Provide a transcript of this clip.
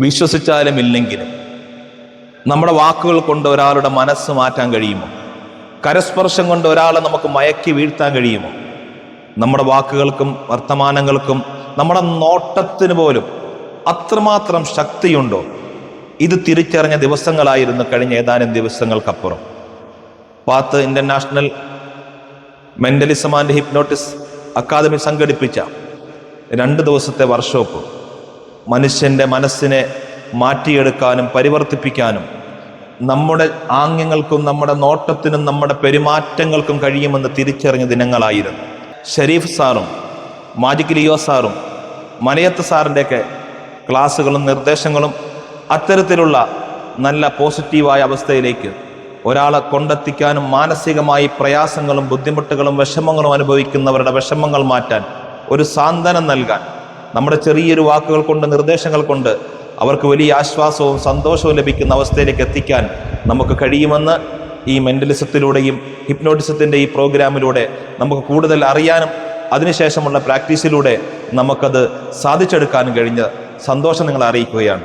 വിശ്വസിച്ചാലും ഇല്ലെങ്കിലും നമ്മുടെ വാക്കുകൾ കൊണ്ട് ഒരാളുടെ മനസ്സ് മാറ്റാൻ കഴിയുമോ? കരസ്പർശം കൊണ്ട് ഒരാളെ നമുക്ക് മയക്കി വീഴ്ത്താൻ കഴിയുമോ? നമ്മുടെ വാക്കുകൾക്കും വർത്തമാനങ്ങൾക്കും നമ്മുടെ നോട്ടത്തിന് പോലും അത്രമാത്രം ശക്തിയുണ്ടോ? ഇത് തിരിച്ചറിഞ്ഞ ദിവസങ്ങളായിരുന്നു കഴിഞ്ഞ ഏതാനും ദിവസങ്ങൾക്കപ്പുറം. Path International Mentalism and Hypnotism Academy സംഘടിപ്പിച്ച രണ്ട് ദിവസത്തെ വർക്ക്ഷോപ്പ്. മനുഷ്യന്റെ മനസ്സിനെ മാറ്റിയെടുക്കാനും പരിവർത്തിപ്പിക്കാനും നമ്മുടെ ആംഗ്യങ്ങൾക്കും നമ്മുടെ നോട്ടത്തിനും നമ്മുടെ പെരുമാറ്റങ്ങൾക്കും കഴിയുമെന്ന് തിരിച്ചറിഞ്ഞ ദിനങ്ങളായിരുന്നു. ഷരീഫ് സാറും മാജിക് ലിയോ സാറും മനയത്ത് സാറിന്റെയൊക്കെ ക്ലാസ്സുകളും നിർദ്ദേശങ്ങളും അത്തരത്തിലുള്ള നല്ല പോസിറ്റീവായ അവസ്ഥയിലേക്ക് ഒരാളെ കൊണ്ടെത്തിക്കാനും മാനസികമായി പ്രയാസങ്ങളും ബുദ്ധിമുട്ടുകളും വിഷമങ്ങളും അനുഭവിക്കുന്നവരുടെ വിഷമങ്ങൾ മാറ്റാൻ ഒരു സാന്ത്വനം നൽകാൻ നമ്മുടെ ചെറിയൊരു വാക്കുകൾ കൊണ്ട് നിർദ്ദേശങ്ങൾ കൊണ്ട് അവർക്ക് വലിയ ആശ്വാസവും സന്തോഷവും ലഭിക്കുന്ന അവസ്ഥയിലേക്ക് എത്തിക്കാൻ നമുക്ക് കഴിയുമെന്ന് ഈ മെന്റലിസത്തിലൂടെയും ഹിപ്നോട്ടിസത്തിന്റെ ഈ പ്രോഗ്രാമിലൂടെ നമുക്ക് കൂടുതൽ അറിയാനും അതിനുശേഷമുള്ള പ്രാക്ടീസിലൂടെ നമുക്കത് സാധിച്ചെടുക്കാനും കഴിഞ്ഞ സന്തോഷം നിങ്ങളെ അറിയിക്കുകയാണ്.